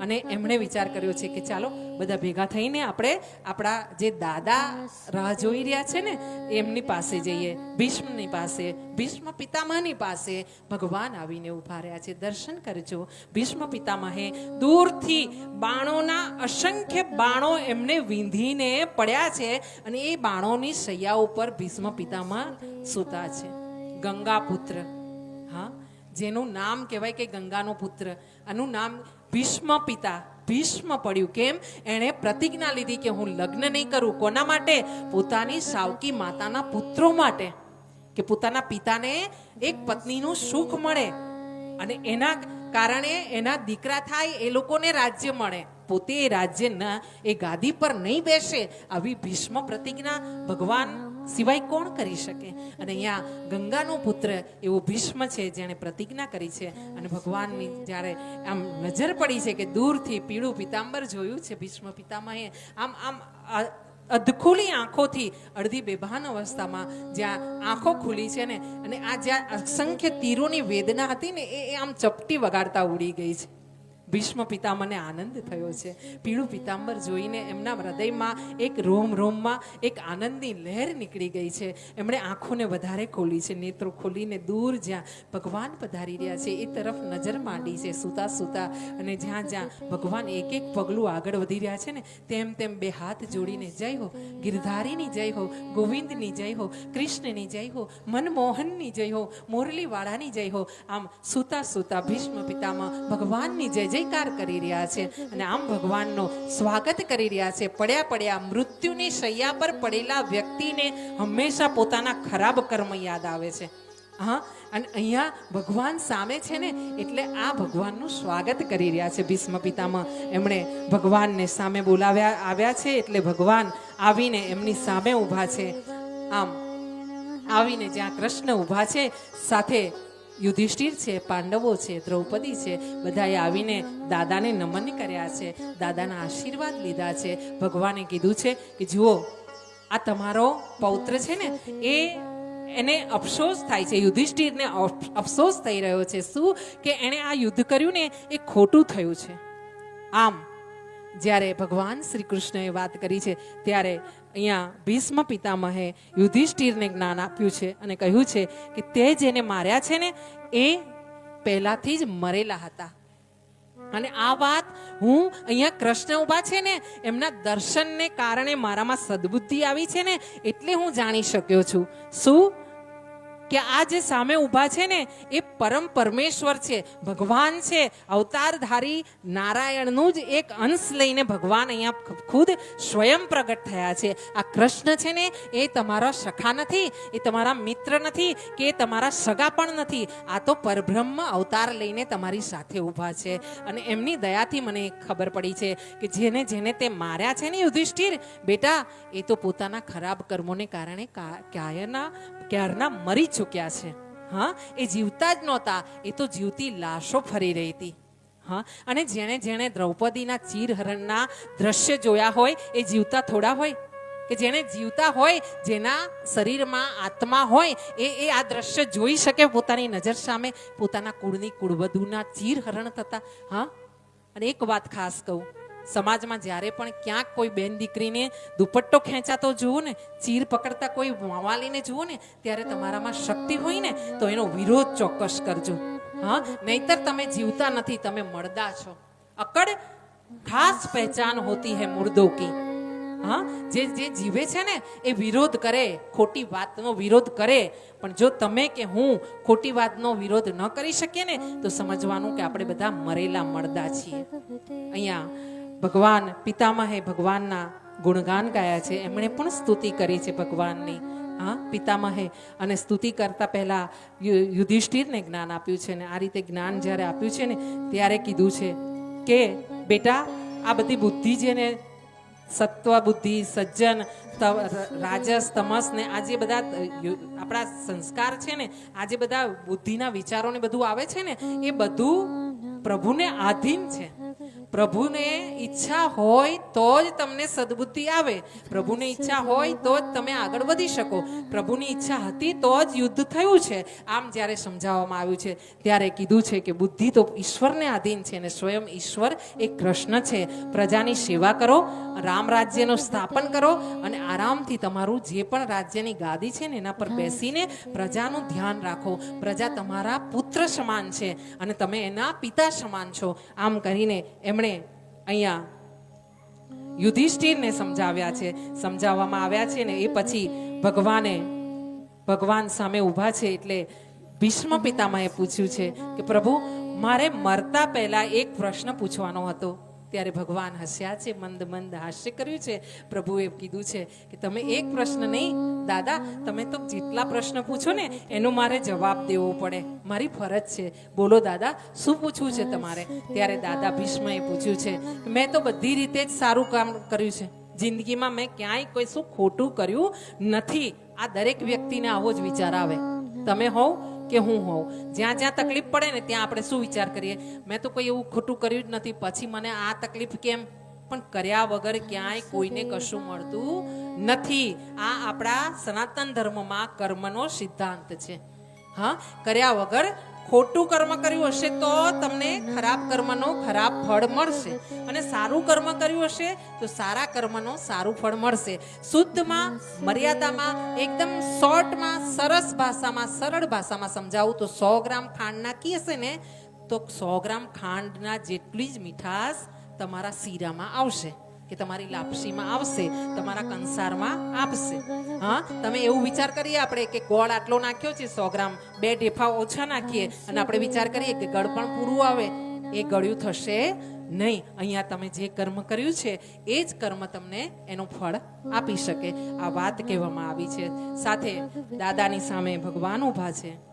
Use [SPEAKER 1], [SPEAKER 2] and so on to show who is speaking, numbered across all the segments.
[SPEAKER 1] અને એમણે વિચાર કર્યો છે કે ચાલો બધા ભેગા થઈને આપણે આપણા જે દાદા રાહ જોઈ રહ્યા છે ને, એમની પાસે જઈએ, ભીષ્મની પાસે, ભીષ્મ પિતામહની પાસે. ભગવાન આવીને ઊભા રહ્યા છે. દર્શન કરજો. ભીષ્મ પિતામહે દૂરથી બાણોના અસંખ્ય બાણો એમને વીંધીને પડ્યા છે અને એ બાણોની સૈયા ઉપર ભીષ્મ પિતામહ સૂતા છે. ગંગા પુત્ર હા? જેનું નામ કહેવાય કે ગંગાનો પુત્ર. આનું નામ ભીષ્મ પિતા ભીષ્મ પડ્યું કેમ? એણે પ્રતિજ્ઞા લીધી કે હું લગ્ન નહીં કરું. કોના માટે? પોતાની સાવકી માતાના પુત્રો માટે. કે પોતાના પિતાને એક પત્નીનું સુખ મળે અને એના કારણે એના દીકરા થાય એ લોકોને રાજ્ય મળે. પોતે એ રાજ્યના એ ગાદી પર નહીં બેસે. આવી ભીષ્મ પ્રતિજ્ઞા ભગવાન સિવાય કોણ કરી શકે? અને અહીંયા ગંગાનો પુત્ર એવો ભીષ્મ છે જેણે પ્રતિજ્ઞા કરી છે. અને ભગવાનની જ્યારે આમ નજર પડી છે કે દૂરથી પીળું પિતાંબર જોયું છે ભીષ્મ પિતામહે, આમ આમ અધખુલી આંખોથી અડધી બેભાન અવસ્થામાં જ્યાં આંખો ખુલી છે ને, અને આ જ્યાં અસંખ્ય તીરોની વેદના હતી ને એ આમ ચપટી વગાડતા ઉડી ગઈ છે. ભીષ્મ પિતામને આનંદ થયો છે. પીળું પિતાંબર જોઈને એમના હૃદયમાં એક રોમ રોમમાં એક આનંદની લહેર નીકળી ગઈ છે. એમણે આંખોને વધારે ખોલી છે, નેત્રો ખોલીને દૂર જ્યાં ભગવાન પધારી રહ્યા છે, એ તરફ નજર માંડી છે, સૂતા સૂતા. અને જ્યાં જ્યાં ભગવાન એક એક પગલું આગળ વધી રહ્યા છે ને, તેમ તેમ બે હાથ જોડીને જય હો, ગિરધારીની જય હો, ગોવિંદની જય હો, કૃષ્ણની જય હો, મનમોહનની જય હો, મોરલીવાળાની જય હો. આમ સૂતા સૂતા ભીષ્મ પિતામાં ભગવાનની જય જય જયકાર કરી રહ્યા છે અને આમ ભગવાનનો સ્વાગત કરી રહ્યા છે. પડ્યા પડ્યા મૃત્યુની શૈયા પર પડેલા વ્યક્તિને હંમેશા પોતાના ખરાબ કર્મ યાદ આવે છે. હા, અને અહીંયા ભગવાન સામે છે ને, એટલે આ ભગવાનનું સ્વાગત કરી રહ્યા છે ભીષ્મ પિતામાં. એમણે ભગવાનને સામે બોલાવ્યા, આવ્યા છે એટલે ભગવાન આવીને એમની સામે ઊભા છે. આમ, આવીને જ્યાં કૃષ્ણ ઊભા છે, સાથે યુધિષ્ઠિર છે, પાંડવો છે, દ્રૌપદી છે, બધાએ આવીને દાદાને નમન કર્યા છે, દાદાના આશીર્વાદ લીધા છે. ભગવાને કીધું છે કે, જુઓ, આ તમારો પૌત્ર છે ને, એ એને અફસોસ થાય છે, યુધિષ્ઠિરને અફસોસ થઈ રહ્યો છે. શું? કે એણે આ યુદ્ધ કર્યું ને, એ ખોટું થયું છે. આમ, જ્યારે ભગવાન શ્રી કૃષ્ણએ વાત કરી છે, ત્યારે અહીંયા ભીષ્મ પિતામહે યુધિષ્ઠિરને જ્ઞાન આપ્યું છે અને કહ્યું છે કે તે જેને માર્યા છે ને, એ પહેલાથી જ મરેલા હતા. અને આ વાત હું અહીંયા કૃષ્ણ ઊભા છે ને, એમના દર્શનને કારણે મારામાં સદબુદ્ધિ આવી છે ને, એટલે હું જાણી શક્યો છું. શું? કે આ જે સામે ઊભા છે ને, એ પરમ પરમેશ્વર છે, ભગવાન છે. અવતારધારી નારાયણનું જ એક અંશ લઈને ભગવાન અહીંયા ખુદ સ્વયં પ્રગટ થયા છે. આ કૃષ્ણ છે ને, એ તમારા સખા નથી, એ તમારા મિત્ર નથી, કે એ તમારા સગા પણ નથી. આ તો પરબ્રહ્મ અવતાર લઈને તમારી સાથે ઊભા છે. અને એમની દયાથી મને ખબર પડી છે કે જેને જેને તે માર્યા છે ને યુધિષ્ઠિર, બેટા, એ તો પોતાના ખરાબ કર્મોને કારણે કા- ક્યારના ક્યારના મરી ચૂક્યા છે. હા, એ જીવતા જ નહોતા. એ તો જીવતી લાશો ફરી રહી હતી. હા, અને જેણે જેણે દ્રૌપદીના ચીરહરણના દ્રશ્ય જોયા હોય, એ જીવતા થોડા હોય. કે જેણે જીવતા હોય, જેના શરીરમાં આત્મા હોય, એ એ આ દ્રશ્ય જોઈ શકે પોતાની નજર સામે. પોતાના કુળની કુળવધુના ચીરહરણ થતા. હા, અને એક વાત ખાસ કહું. સમાજમાં જ્યારે પણ ક્યાંક કોઈ બેન દીકરીને દુપટ્ટો ખેંચાતો જુઓ ને, ચીર પકડતા કોઈ વાલીને જુઓ ને, ત્યારે તમારામાં શક્તિ હોય ને, તો એનો વિરોધ ચોક્કસ કરજો. હા, નહીતર તમે જીવતા નથી, તમે મળદા છો. અકડ ખાસ પહેચાન હોતી હે મુર્દો કી. હા, જે જે જીવે છે ને, એ વિરોધ કરે, ખોટી વાતનો વિરોધ કરે. પણ જો તમે કે હું ખોટી વાતનો વિરોધ ન કરી શકીએ ને, તો સમજવાનું કે આપણે બધા મરેલા, મળદા છીએ. અહીંયા ભગવાન પિતામહે ભગવાનના ગુણગાન ગાયા છે. એમણે પણ સ્તુતિ કરી છે ભગવાનની. હા, પિતામહે. અને સ્તુતિ કરતા પહેલા યુધિષ્ઠિરને જ્ઞાન આપ્યું છે ને આ રીતે જ્ઞાન જ્યારે આપ્યું છે ને ત્યારે કીધું છે કે, બેટા, આ બધી બુદ્ધિ જેને સત્વ બુદ્ધિ, સજ્જન રાજસ, તમસ ને આ જે બધા આપણા સંસ્કાર છે ને, આ જે બધા બુદ્ધિના વિચારો ને બધું આવે છે ને, એ બધું પ્રભુને આધીન છે. પ્રભુને ઈચ્છા હોય તો જ તમને સદબુદ્ધિ આવે. પ્રભુને ઈચ્છા હોય તો જ તમે આગળ વધી શકો. પ્રભુની ઈચ્છા હતી તો જ યુદ્ધ થયું છે. આમ જ્યારે સમજાવવામાં આવ્યું છે, ત્યારે કીધું છે કે બુદ્ધિ તો ઈશ્વરને આધીન છે અને સ્વયં ઈશ્વર એ કૃષ્ણ છે. પ્રજાની સેવા કરો, રામ રાજ્યનું સ્થાપન કરો અને આરામથી તમારું જે પણ રાજ્યની ગાદી છે ને એના પર બેસીને પ્રજાનું ધ્યાન રાખો. પ્રજા તમારા પુત્ર સમાન છે અને તમે એના પિતા સમાન છો. આમ કરીને એમણે અહીંયા યુધિષ્ઠિરને સમજાવ્યા છે, સમજાવવામાં આવ્યા છે ને એ પછી ભગવાને, ભગવાન સામે ઊભા છે એટલે ભીષ્મ પિતામહે પૂછ્યું છે કે પ્રભુ, મારે મરતા પહેલા એક પ્રશ્ન પૂછવાનો હતો. ત્યારે ભગવાન હસ્યા છે, મંદ મંદ હાસ્ય કર્યું છે. પ્રભુએ કીધું છે કે તમે એક પ્રશ્ન નહીં, દાદા, તમે તો જેટલા પ્રશ્ન પૂછો ને, એનો મારે જવાબ દેવો પડે. મારી ફરજ છે. બોલો દાદા, શું પૂછવું છે તમારે? ત્યારે દાદા ભીષ્મએ પૂછ્યું છે, મેં તો બધી રીતે જ સારું કામ કર્યું છે. જિંદગીમાં મેં ક્યાંય કોઈ શું ખોટું કર્યું નથી. આ દરેક વ્યક્તિને આવો જ વિચાર આવે. તમે હોવ કે હું હોઉં? જ્યાં જ્યાં તકલીફ પડે ને ત્યાં આપણે શું વિચાર કરીએ? મેં તો કોઈ એવું ખોટું કર્યું જ નથી. પછી મને આ તકલીફ કેમ? પણ કર્યા વગર ક્યાંય કોઈને કશું મળતું નથી. આ આપણા સનાતન ધર્મમાં કર્મનો સિદ્ધાંત છે. હા? કર્યા વગર ખોટું કર્મ કર્યું હશે તો તમને ખરાબ કર્મનો ખરાબ ફળ મળશે. અને સારું કર્મ કર્યું હશે તો સારા કર્મનો સારું ફળ મળશે. શુદ્ધમાં, મર્યાદામાં, એકદમ શોર્ટમાં, સરસ ભાષામાં, સરળ ભાષામાં સમજાવું તો સો ગ્રામ ખાંડ નાખી હશે ને, તો સો ગ્રામ ખાંડના જેટલી જ મીઠાશ તમારા શીરામાં આવશે. કે તમારી લાપસીમાં આવશે, તમારા કંસારમાં આપશે. હા, તમે એવું વિચાર કરીએ આપણે કે ગોળ આટલો નાખ્યો છે, સો ગ્રામ, બે ઢેફા ઓછા નાખીએ અને આપણે વિચાર કરીએ કે ગળ પણ પૂરું આવે. એ ગળ્યું થશે નહીં. અહીંયા તમે જે કર્મ કર્યું છે, એ જ કર્મ તમને એનું ફળ આપી શકે. આ વાત કહેવામાં આવી છે. સાથે દાદાની સામે ભગવાન ઊભા છે.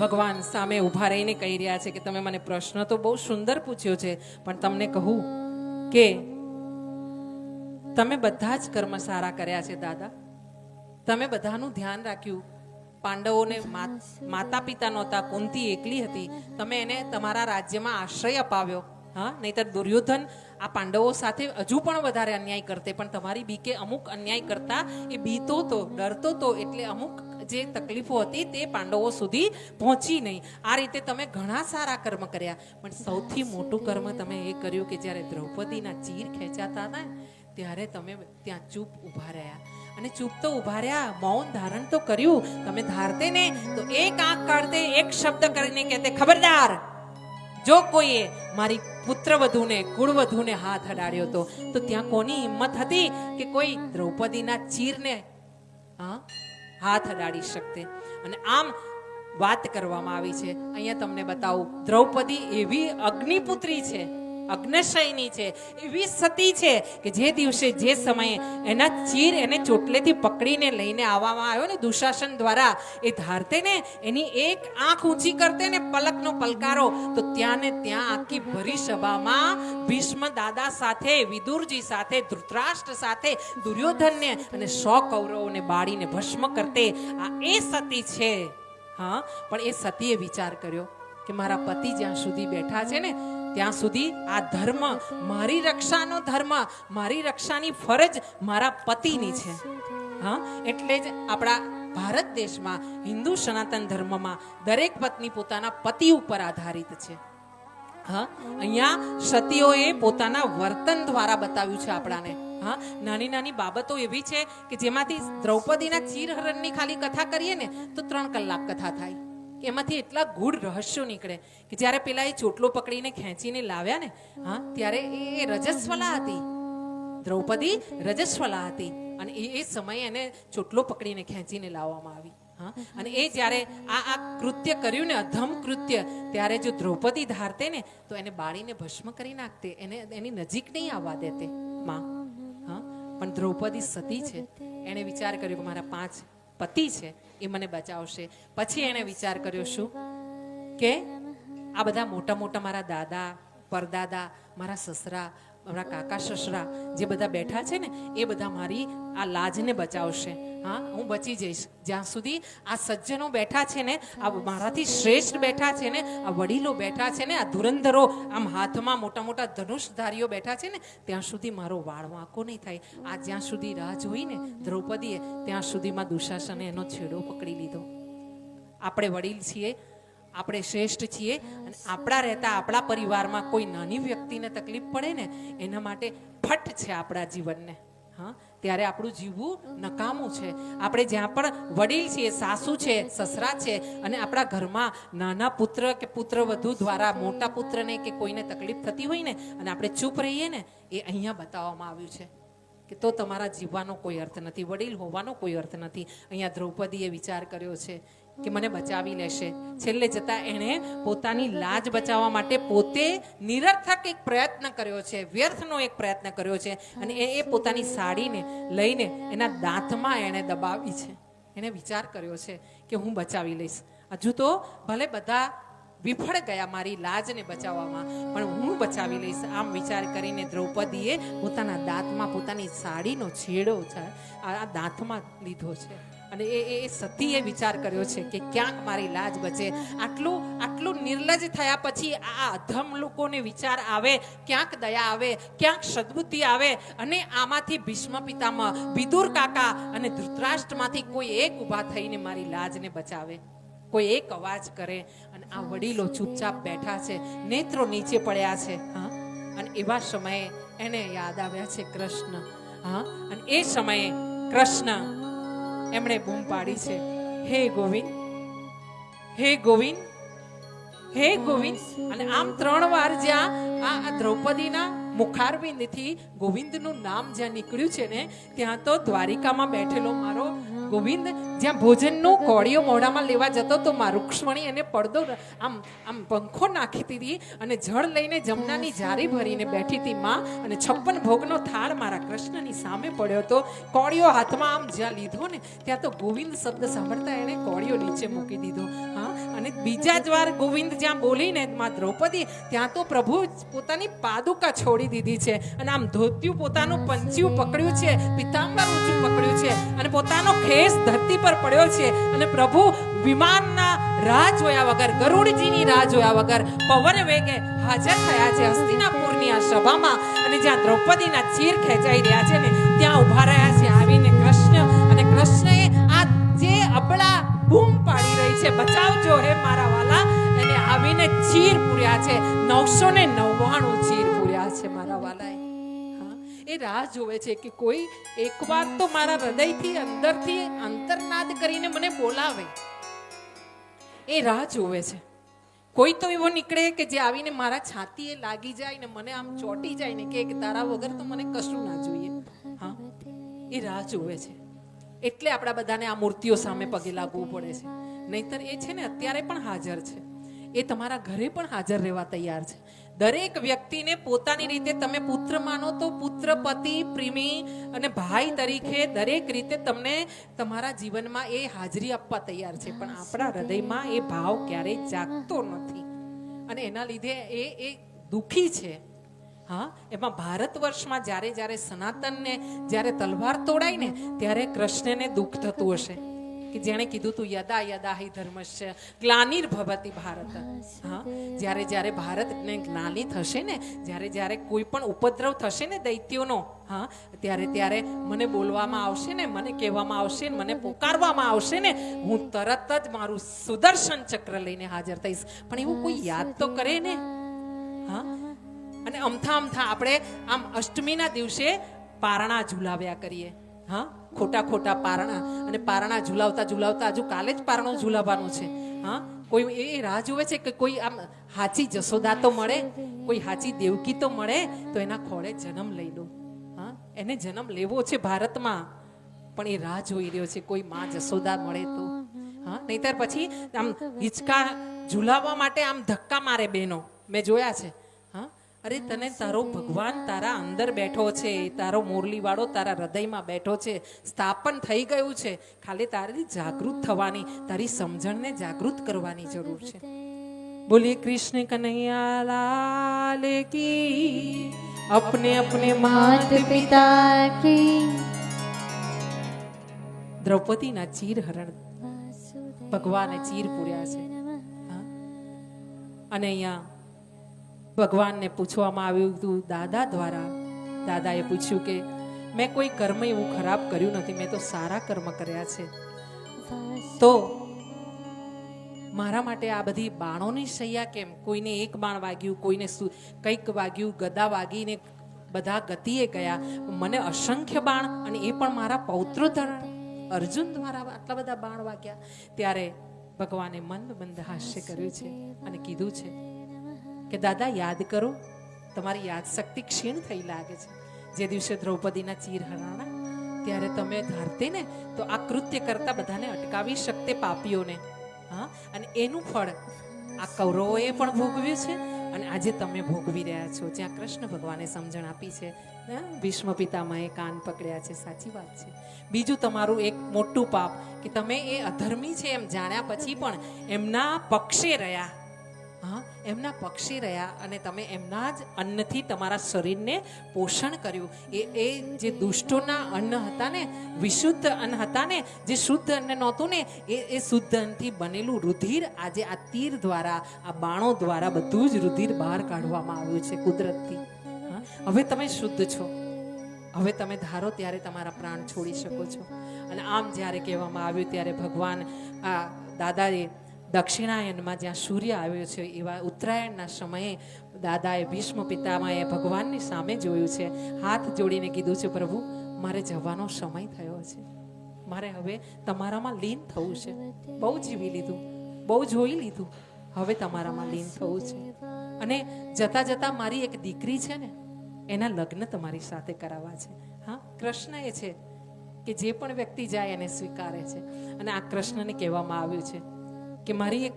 [SPEAKER 1] ભગવાન સામે ઊભા રહીને કહી રહ્યા છે કે તમે મને પ્રશ્ન તો બહુ સુંદર પૂછ્યો છે, પણ તમને કહું કે તમે બધા જ કર્મ સારા કર્યા છે, દાદા. તમે બધાનું ધ્યાન રાખ્યું. પાંડવોને માતા પિતા નહોતા, કુંતી એકલી હતી. તમે એને તમારા રાજ્યમાં આશ્રય અપાવ્યો. હા, નહીતર દુર્યોધન આ પાંડવો સાથે હજુ પણ વધારે અન્યાય કરતે, પણ તમારી બીકે અમુક અન્યાય કરતા એ બીતો તો, ડરતો તો એટલે અમુક જે તકલીફો હતી તે પાંડવો સુધી પહોંચી નહીં. આ રીતે તમે ઘણા સારા કર્મ કર્યા, પણ સૌથી મોટું કર્મ તમે એ કર્યું કે જ્યારે દ્રૌપદીના ચીર ખેંચાતા હતા ત્યારે તમે ત્યાં ચૂપ ઊભા રહ્યા. અને ચૂપ તો ઊભા રહ્યા, મૌન ધારણ તો કર્યું, તમે ધારતે ને, તો એક આંખ કાઢતે, એક શબ્દ કરીને કહેતે, ખબરદાર જો કોઈએ મારી પુત્રવધુને, કુળવધુને હાથ અડાડ્યો હતો તો ત્યાં કોની હિંમત હતી કે કોઈ દ્રૌપદીના ચીરને હાથ અડાડી શકતે? અને આમ વાત કરવામાં આવી છે. અહીંયા તમને બતાવું, દ્રૌપદી એવી અગ્નિપુત્રી છે અગ્નશયની છે. એવી સતી છે કે જે દિવસે, જે સમયે એના ચીર એને ચોટલેથી પકડીને લઈને આવવામાં આવ્યો ને દુશાસન દ્વારા, એ ધારતે ને એની એક આંખ ઊંચી કરતે ને પલકનો પલકારો, તો ત્યાં ને ત્યાં આખી ભરી સભામાં ભીષ્મ દાદા સાથે, વિદુરજી સાથે, ધૃતરાષ્ટ્ર સાથે, દુર્યોધનને અને સો કૌરવોને બાળીને ભસ્મ કરતે આ એ સતી છે. હા, પણ એ સતીએ વિચાર કર્યો કે મારા પતિ જ્યાં સુધી બેઠા છે ને ત્યાં સુધી આ ધર્મ, મારી રક્ષાનો ધર્મ, મારી રક્ષાની ફરજ મારા પતિની છે. હા? એટલે જ આપણા ભારત દેશમાં, હિન્દુ સનાતન ધર્મમાં દરેક પત્ની પોતાના પતિ ઉપર આધારિત છે. હા? અહીંયા સતીઓએ પોતાના વર્તન દ્વારા બતાવ્યું છે આપણાને. હા? નાની નાની બાબતો એવી છે કે જેમાંથી દ્રૌપદીના ચીરહરણની ખાલી કથા કરીએ ને, તો ત્રણ કલાક કથા થાય. એમાંથી એટલા ગૂઢ રહસ્યો નીકળે કે જ્યારે પેલા એ ચોટલો પકડીને ખેંચીને લાવ્યા ને, હા, ત્યારે એ રજસ્વલા હતી. દ્રૌપદી રજસ્વલા હતી અને એ એ સમયે એને ચોટલો પકડીને ખેંચીને લાવવામાં આવી, હા. અને એ જ્યારે આ આ કૃત્ય કર્યું ને, અધમ કૃત્ય, ત્યારે જો દ્રૌપદી ધારતે ને, તો એને બાળીને ભસ્મ કરી નાખતે, એને એની નજીક નહીં આવવા દેતે, માં, હા. પણ દ્રૌપદી સતી છે. એણે વિચાર કર્યો કે મારા પાંચ પતિ છે એ મને બચાવશે. પછી એણે વિચાર કર્યો, શું? કે આ બધા મોટા મોટા મારા દાદા, પરદાદા, મારા સસરા, મારા કાકા સસરા જે બધા બેઠા છે ને, એ બધા મારી આ લાજને બચાવશે. હા હું બચી જઈશ. જ્યાં સુધી આ સજ્જનો બેઠા છે ને આ મારાથી શ્રેષ્ઠ બેઠા છે ને આ વડીલો બેઠા છે ને આ ધુરંધરો આમ હાથમાં મોટા મોટા ધનુષધારીઓ બેઠા છે ને ત્યાં સુધી મારો વાળ વાંકો નહીં થાય. આ જ્યાં સુધી રાહ જોઈ ને દ્રૌપદીએ ત્યાં સુધીમાં દુશાસને એનો છેડો પકડી લીધો. આપણે વડીલ છીએ આપણે શ્રેષ્ઠ છીએ અને આપણા રહેતા આપણા પરિવારમાં કોઈ નાની વ્યક્તિને તકલીફ પડે ને એના માટે ફટ છે આપણા જીવનને. હા? ત્યારે આપણું જીવવું નકામું છે. આપણે જ્યાં પણ વડીલ છીએ, સાસુ છે, સસરા છે અને આપણા ઘરમાં નાના પુત્ર કે પુત્ર વધુ દ્વારા મોટા પુત્રને કે કોઈને તકલીફ થતી હોય ને અને આપણે ચૂપ રહીએ ને, એ અહીંયા બતાવવામાં આવ્યું છે કે તો તમારા જીવવાનો કોઈ અર્થ નથી, વડીલ હોવાનો કોઈ અર્થ નથી. અહીંયા દ્રૌપદીએ વિચાર કર્યો છે કે મને બચાવી લેશે. છેલ્લે જતા એણે પોતાની લાજ બચાવવા માટે પોતે નિરર્થક એક પ્રયત્ન કર્યો છે, વ્યર્થનો એક પ્રયત્ન કર્યો છે અને એ એ પોતાની સાડીને લઈને એના દાંતમાં એણે દબાવી છે. એણે વિચાર કર્યો છે કે હું બચાવી લઈશ. હજુ તો ભલે બધા વિફળ ગયા મારી લાજને બચાવવામાં, પણ હું બચાવી લઈશ. આમ વિચાર કરીને દ્રૌપદીએ પોતાના દાંતમાં પોતાની સાડીનો છેડો છે આ દાંતમાં લીધો છે. અને એ એ- સતીએ વિચાર કર્યો છે કે ક્યાંક મારી લાજ બચે. આટલું આટલું નિર્લજ થયા પછી આ અધમ લોકોને વિચાર આવે, ક્યાંક દયા આવે, ક્યાંક સદબુદ્ધિ આવે અને આમાંથી ભીષ્મ પિતામાં વિદુર કાકા અને ધૃતરાષ્ટ્રમાંથી કોઈ એક ઊભા થઈને મારી લાજને બચાવે. કોઈ એક અવાજ કરે અને આ વડીલો ચૂપચાપ બેઠા છે, નેત્રો નીચે પડ્યા છે. હા? અને એવા સમયે એને યાદ આવ્યા છે કૃષ્ણ. હા? અને એ સમયે કૃષ્ણ એમણે બૂમ પાડી છે. હે ગોવિંદ હે ગોવિંદ હે ગોવિંદ. અને આમ ત્રણ વાર જ્યાં આ દ્રૌપદીના મુખારવિંદથી ગોવિંદનું નામ જ્યાં નીકળ્યું છે ને, ત્યાં તો દ્વારિકામાં બેઠેલો મારો ગોવિંદ, જ્યાં ભોજનનું કોળીઓ મોઢામાં લેવા જતો તો મા રૂક્ષ્મણી એને પડદો આમ આમ પંખો નાખી દીધી અને જળ લઈને જમનાની જારી ભરીને બેઠી હતી માં અને છપ્પન ભોગનો થાળ મારા કૃષ્ણની સામે પડ્યો હતો. કોળીઓ હાથમાં આમ જ્યાં લીધો ને, ત્યાં તો ગોવિંદ શબ્દ સાંભળતા એણે કોળીઓ નીચે મૂકી દીધો. હા, અને બીજા જ વાર ગોવિંદ જ્યાં બોલીને મા દ્રૌપદી, ત્યાં તો પ્રભુ પોતાની પાદુકા છોડી દીધી છે. અને આમ ધોત્યું પોતાનું પંચ્યું પકડ્યું છે. પિતાંબર ઊંચું પકડ્યું છે. અને પોતાનો ખેસ ધરતી પર પડ્યો છે. અને પ્રભુ વિમાનના રાહ જોયા વગર, ગરુડજીની રાહ જોયા વગર પવન વેગે હાજર થયા છે હસ્તિનાપુરની આ સભામાં. અને જ્યાં દ્રૌપદીના ચીર ખેંચાઈ રહ્યા છે ને, ત્યાં ઊભા રહ્યા છે આવીને કૃષ્ણ. અને કૃષ્ણએ આ જે અબળા બૂમ પાડી રહી છે, બચાવજો હે મારા વાલા. એને આવીને ચીર પૂર્યા છે. નવસો ને નવ્વાણું ચીર. એ રાહ જોવે છે કે કોઈ એકવાર તો મારા હૃદયથી અંદરથી અંતરનાદ કરીને મને બોલાવે. એ રાહ જોવે છે. કોઈ તો એવો નીકળે કે જે આવીને મારા છાતીએ લાગી જાય ને મને આમ ચોટી જાય ને કે તારા વગર તો મને કશું ના જોઈએ. હા, એ રાહ જોવે છે. એટલે આપણા બધાને આ મૂર્તિઓ સામે પગે લાગવું પડે છે. નહીતર એ છે ને અત્યારે પણ હાજર છે. એ તમારા ઘરે પણ હાજર રહેવા તૈયાર છે. દરેક વ્યક્તિને પોતાની રીતે તમે પુત્ર માનો તો પુત્ર, પતિ, પ્રેમી અને ભાઈ તરીકે દરેક રીતે તમને તમારા જીવનમાં એ હાજરી આપવા તૈયાર છે. પણ આપણા હૃદયમાં એ ભાવ ક્યારેય જાગતો નથી. અને એના લીધે એ એ દુખી છે. હા, એમાં ભારત વર્ષમાં જ્યારે જ્યારે સનાતનને જ્યારે તલવાર તોડાય ને, ત્યારે કૃષ્ણને દુઃખ થતું હશે. કે જેણે કીધું તું, યદા યદા હિ ક્લાનિર ભવતિ ભારત. હા, જ્યારે જ્યારે ભારતને ગ્લાનિ થશે ને, જ્યારે જ્યારે કોઈ પણ ઉપદ્રવ થશે ને દૈત્યોનો, હા, ત્યારે ત્યારે મને બોલવામાં આવશે ને, મને કહેવામાં આવશે ને, મને પોકારવામાં આવશે ને, હું તરત જ મારું સુદર્શન ચક્ર લઈને હાજર થઈશ. પણ એવું કોઈ યાદ તો કરે ને? હા? અને અમથા અમથા આપણે આમ અષ્ટમીના દિવસે પારણા ઝુલાવ્યા કરીએ. હા? ખોટા ખોટા પારણા અને પારણા ઝુલાવતા ઝુલાવતા હજુ કાલે જ પારણું ઝુલાવવાનું છે. હા? કોઈ એ રાહ જોવે છે કે કોઈ આમ હાચી જશોદા તો મળે, કોઈ હાચી દેવકી તો મળે, તો એના ખોળે જન્મ લઈ લો. હા? એને જન્મ લેવો છે ભારતમાં, પણ એ રાહ જોઈ રહ્યો છે કોઈ માં જશોદા મળે તો. હા? નહીતર પછી આમ હિંચકા ઝુલાવવા માટે આમ ધક્કા મારે બહેનો. મેં જોયા છે. અરે તને તારો ભગવાન તારા અંદર બેઠો છે તારો મુરલીવાળો તારા હૃદયમાં બેઠો છે સ્થાપન થઈ ગયું છે. ખાલી તારી જાગૃત થવાની તારી સમજણને જાગૃત કરવાની જરૂર છે. બોલીએ કૃષ્ણ કનૈયા લાલ કી અપને અપને
[SPEAKER 2] માત પિતા કી
[SPEAKER 1] દ્રૌપદીના ચીર હરણ ભગવાને ચીર પૂર્યા છે. અને અહીંયા ભગવાનને પૂછવામાં આવ્યું હતું દાદા દ્વારા? દાદાએ પૂછ્યું કે, મેં કોઈ કર્મ એવું ખરાબ કર્યું નથી, મેં તો સારા કર્મ કર્યા છે. તો મારા માટે આ બધી બાણોની સૈયા કેમ? કોઈને એક બાણ વાગ્યું, કોઈને કંઈક વાગ્યું, ગદા વાગીને બધા ગતિએ ગયા. મને અસંખ્ય બાણ અને એ પણ મારા પૌત્ર ધરણ અર્જુન દ્વારા આટલા બધા બાણ વાગ્યા. ત્યારે ભગવાને મંદ મંદ હાસ્ય કર્યું છે અને કીધું છે કે દાદા, યાદ કરો, તમારી યાદ શક્તિ ક્ષીણ થઈ લાગે છે. જે દિવસે દ્રૌપદીના ચીર હરાણા, ત્યારે તમે ધારતે ને, તો આ કૃત્ય કરતા બધાને અટકાવી શકતે પાપીઓને. હા? અને એનું ફળ આ કૌરવોએ પણ ભોગવ્યું છે અને આજે તમે ભોગવી રહ્યા છો. જ્યાં કૃષ્ણ ભગવાને સમજણ આપી છે. ભીષ્મ પિતામાએ કાન પકડ્યા છે. સાચી વાત છે. બીજું તમારું એક મોટું પાપ કે તમે એ અધર્મી છે એમ જાણ્યા પછી પણ એમના પક્ષે રહ્યા. હા, એમના પક્ષી રહ્યા અને તમે એમના જ અન્નથી તમારા શરીરને પોષણ કર્યું. એ એ જે દુષ્ટોના અન્ન હતા ને, વિશુદ્ધ અન્ન હતા ને, જે શુદ્ધ અન્ન નહોતું ને, એ એ શુદ્ધ અન્નથી બનેલું રુધિર આજે આ તીર દ્વારા, આ બાણો દ્વારા બધું જ રુધિર બહાર કાઢવામાં આવ્યું છે કુદરતથી. હા, હવે તમે શુદ્ધ છો. હવે તમે ધારો ત્યારે તમારા પ્રાણ છોડી શકો છો. અને આમ જ્યારે કહેવામાં આવ્યું ત્યારે ભગવાન આ દાદાએ દક્ષિણાયનમાં જ્યાં સૂર્ય આવ્યો છે, એવા ઉત્તરાયણના સમયે દાદાએ ભીષ્મ પિતામાએ ભગવાનની સામે જોયું છે. હાથ જોડીને કીધું છે, પ્રભુ, મારે જવાનો સમય થયો છે. મારે હવે તમારામાં લીન થવું છે. બહુ જીવી લીધું, બહુ જોઈ લીધું. હવે તમારામાં લીન થવું છે. અને જતા જતા મારી એક દીકરી છે ને, એના લગ્ન તમારી સાથે કરાવવા છે. હા, કૃષ્ણ એ છે કે જે પણ વ્યક્તિ જાય એને સ્વીકારે છે. અને આ કૃષ્ણને કહેવામાં આવ્યું છે કે મારી એક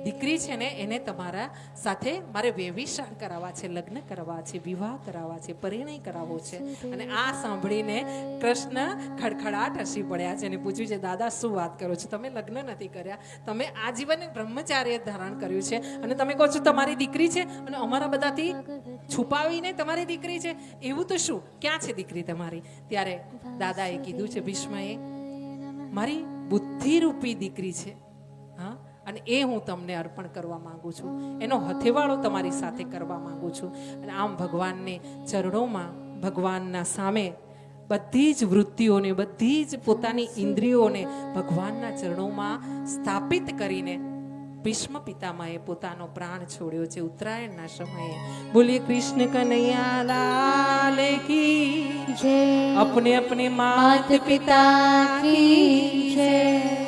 [SPEAKER 1] દીકરી છે ને, એને તમારા સાથે મારે વેવિશાળ કરાવવા છે, લગ્ન કરાવવા છે, વિવાહ કરાવવા છે, પરિણય કરાવવો છે. અને આ સાંભળીને કૃષ્ણ ખડખડાટ હસી પડ્યા છે અને પૂછ્યું છે, દાદા, શું વાત કરો છો? તમે લગ્ન નથી કર્યા. તમે આજીવન બ્રહ્મચાર્ય ધારણ કર્યું છે અને તમે કહો છો, તમારી દીકરી છે અને અમારા બધાથી છુપાવીને તમારી દીકરી છે. એવું તો શું? ક્યાં છે દીકરી તમારી? ત્યારે દાદાએ કીધું છે, ભીષ્મએ, મારી બુદ્ધિરૂપી દીકરી છે. અને એ હું તમને અર્પણ કરવા માંગુ છું. એનો હથેવાળો તમારી સાથે કરવા માંગુ છું. અને આમ ભગવાનને ચરણોમાં ભગવાનના સામે બધી જ વૃત્તિઓને બધી જ પોતાની ઇન્દ્રિયોને ભગવાનના ચરણોમાં સ્થાપિત કરીને ભીષ્મ પિતામાએ પોતાનો પ્રાણ છોડ્યો છે ઉત્તરાયણના સમયે. બોલીએ કૃષ્ણ કનૈયા લાલ કી જય. અપને અપને
[SPEAKER 2] માત પિતા કી જય.